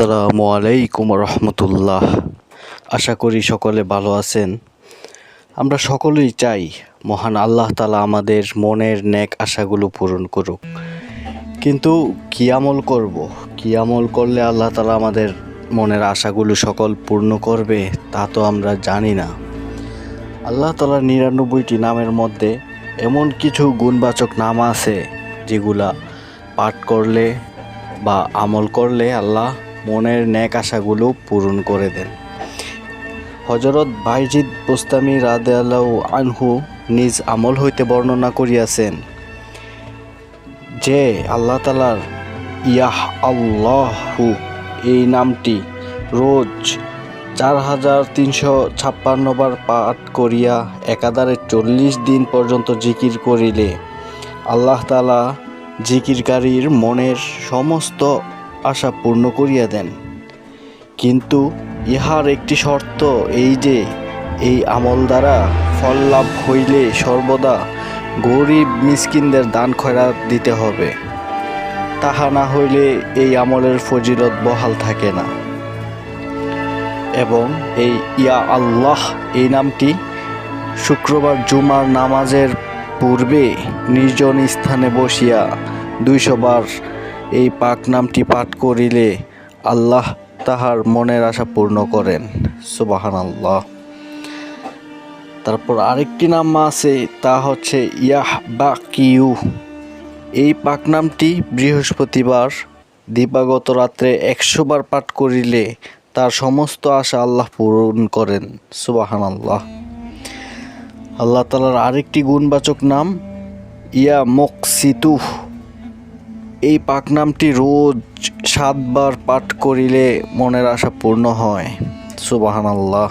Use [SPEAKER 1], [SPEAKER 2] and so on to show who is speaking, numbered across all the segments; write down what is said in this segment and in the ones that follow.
[SPEAKER 1] আসসালামু আলাইকুম রহমতুল্লাহ। আশা করি সকলে ভালো আছেন। আমরা সকলেই চাই মহান আল্লাহ তালা আমাদের মনের ন্যাক আশাগুলো পূরণ করুক। কিন্তু কি আমল করব? কি আমল করলে আল্লাহ তালা আমাদের মনের আশাগুলো সকল পূর্ণ করবে তা তো আমরা জানি না। আল্লাহ তালার নিরানব্বইটি নামের মধ্যে এমন কিছু গুণবাচক নাম আছে যেগুলা পাঠ করলে বা আমল করলে আল্লাহ মনের ন্যাক আশাগুলো পূরণ করে দেন। হজরত বাইজিদ পোস্তামি রাদে আল্লাহ আনহু নিজ আমল হইতে বর্ণনা করিয়াছেন, যে আল্লাহ তালার ইয়াহ আল্লাহু এই নামটি রোজ চার হাজার তিনশো ছাপ্পান্ন বার পাঠ করিয়া একাধারে চল্লিশ দিন পর্যন্ত জিকির করিলে আল্লাহ তালা জিকিরকারীর মনের সমস্ত আশা পূর্ণ করিয়া দেন। কিন্তু ইহার একটি শর্ত এই যে, এই আমল দ্বারা ফল লাভ হইলে সর্বদা গরিব মিসকিনদের দান খয়রাত দিতে হবে। তাহা না হইলে এই আমলের ফজিলত বহাল থাকে না। এবং এই ইয়া আল্লাহ, এই নামটি শুক্রবার জুমার নামাজের পূর্বে নির্জন স্থানে বসিয়া দুইশো বার এই পাক নামটি পাঠ করিলে আল্লাহ তাহার মনের আশা পূর্ণ করেন। সুবাহান আল্লাহ তারপর আরেকটি নাম আছে, তা হচ্ছে ইয়াহ বা কিউ এই পাক নামটি বৃহস্পতিবার দিবাগত রাত্রে একশো বার পাঠ করিলে তার সমস্ত আশা আল্লাহ পূরণ করেন। সুবাহান আল্লাহ আল্লাহ তালার আরেকটি গুণবাচক নাম ইয়া মকসিতু এই পাক নামটি রোজ সাতবার পাঠ করিলে মনের আশা পূর্ণ হয়। সুবাহান আল্লাহ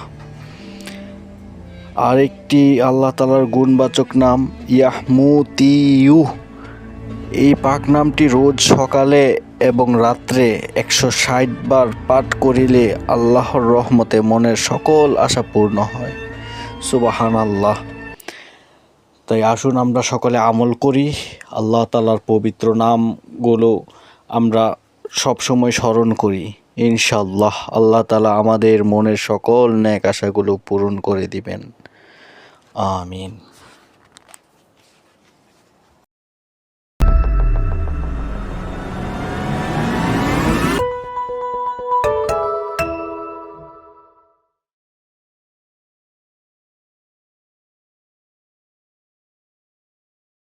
[SPEAKER 1] আরেকটি আল্লাহ তালার গুণবাচক নাম ইয়াহমুতিয়ু এই পাক নামটি রোজ সকালে এবং রাত্রে একশো ষাট বার পাঠ করিলে আল্লাহর রহমতে মনের সকল আশা পূর্ণ হয়। সুবাহান আল্লাহ তাই আসুন আমরা সকলে আমল করি। আল্লাহ তালার পবিত্র নামগুলো আমরা সবসময় স্মরণ করি। ইনশাল্লাহ আল্লাহ তালা আমাদের মনের সকল ন্যাক আশাগুলো পূরণ করে দিবেন। আমিন।